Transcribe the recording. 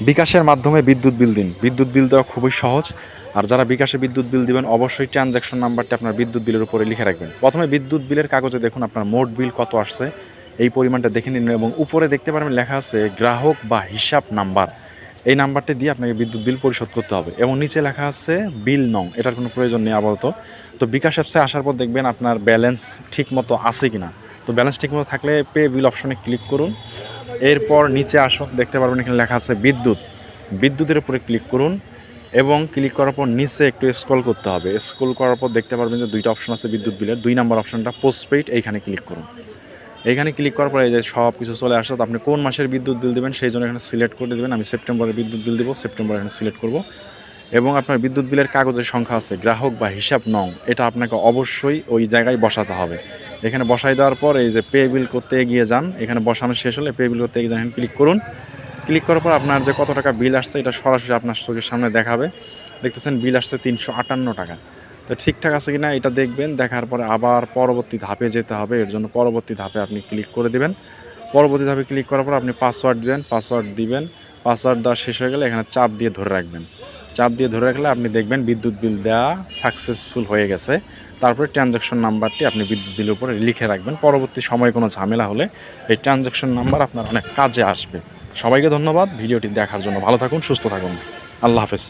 বিকাশের মাধ্যমে বিদ্যুৎ বিল দিন। বিদ্যুৎ বিল দেওয়া খুবই সহজ। আর যারা বিকাশে বিদ্যুৎ বিল দিবেন, অবশ্যই ট্রানজ্যাকশন নাম্বারটি আপনার বিদ্যুৎ বিলের উপরে লিখে রাখবেন। প্রথমে বিদ্যুৎ বিলের কাগজে দেখুন আপনার মোট বিল কত আসছে। এই পরিমাণটা দেখে নিন এবং উপরে দেখতে পারবেন লেখা আছে গ্রাহক বা হিসাব নাম্বার। এই নাম্বারটি দিয়ে আপনাকে বিদ্যুৎ বিল পরিশোধ করতে হবে এবং নিচে লেখা আছে বিল নং। এটার কোনো প্রয়োজন নেই আপাতত। তো বিকাশ অ্যাপসে আসার পর দেখবেন আপনার ব্যালেন্স ঠিক মতো আছে কিনা। তো ব্যালেন্স ঠিক মতো থাকলে পে বিল অপশনে ক্লিক করুন। এরপর নিচে আসুন দেখতে পারবেন এখানে লেখা আছে বিদ্যুৎ। বিদ্যুতের উপরে ক্লিক করুন এবং ক্লিক করার পর নিচে একটু স্ক্রল করতে হবে। স্ক্রল করার পর দেখতে পারবেন যে দুইটা অপশন আছে বিদ্যুৎ বিলের দুই নাম্বার অপশনটা পোস্টপেইড এইখানে ক্লিক করুন। এইখানে ক্লিক করার পরে যে সব কিছু চলে আসছে আপনি কোন মাসের বিদ্যুৎ বিল দেবেন সেই জন্য এখানে সিলেক্ট করে দেবেন। আমি সেপ্টেম্বরের বিদ্যুৎ বিল দেবো, সেপ্টেম্বর এখানে সিলেক্ট করব। এবং আপনার বিদ্যুৎ বিলের কাগজের সংখ্যা আছে, গ্রাহক বা হিসাব নং। এটা আপনাকে অবশ্যই ওই জায়গায় বসাতে হবে। এখানে বসাই দেওয়ার পর এই যে পে বিল করতে এগিয়ে যান। এখানে বসানো শেষ হলে পে বিল করতে এগিয়ে যান ক্লিক করুন। ক্লিক করার পর আপনার যে কত টাকা বিল আসছে, এটা সরাসরি আপনার চোখের সামনে দেখাবে। দেখতেছেন বিল আসছে তিনশো আটান্ন টাকা। তো ঠিকঠাক আছে কিনা এটা দেখবেন, দেখার পরে আবার পরবর্তী ধাপে যেতে হবে। এর জন্য পরবর্তী ধাপে আপনি ক্লিক করে দিবেন। পরবর্তী ধাপে ক্লিক করার পর আপনি পাসওয়ার্ড দিবেন পাসওয়ার্ড দিবেন। পাসওয়ার্ড দেওয়া শেষ হয়ে গেলে এখানে চাপ দিয়ে ধরে রাখবেন। চাপ দিয়ে ধরে রাখলে আপনি দেখবেন বিদ্যুৎ বিল দেওয়া সাকসেসফুল হয়ে গেছে। তারপরে ট্রানজ্যাকশন নাম্বারটি আপনি বিদ্যুৎ বিলের উপরে লিখে রাখবেন। পরবর্তী সময়ে কোনো ঝামেলা হলে এই ট্রানজ্যাকশন নাম্বার আপনার অনেক কাজে আসবে। সবাইকে ধন্যবাদ। ভিডিওটি দেখার জন্য ভালো থাকুন, সুস্থ থাকুন। আল্লাহ হাফেজ।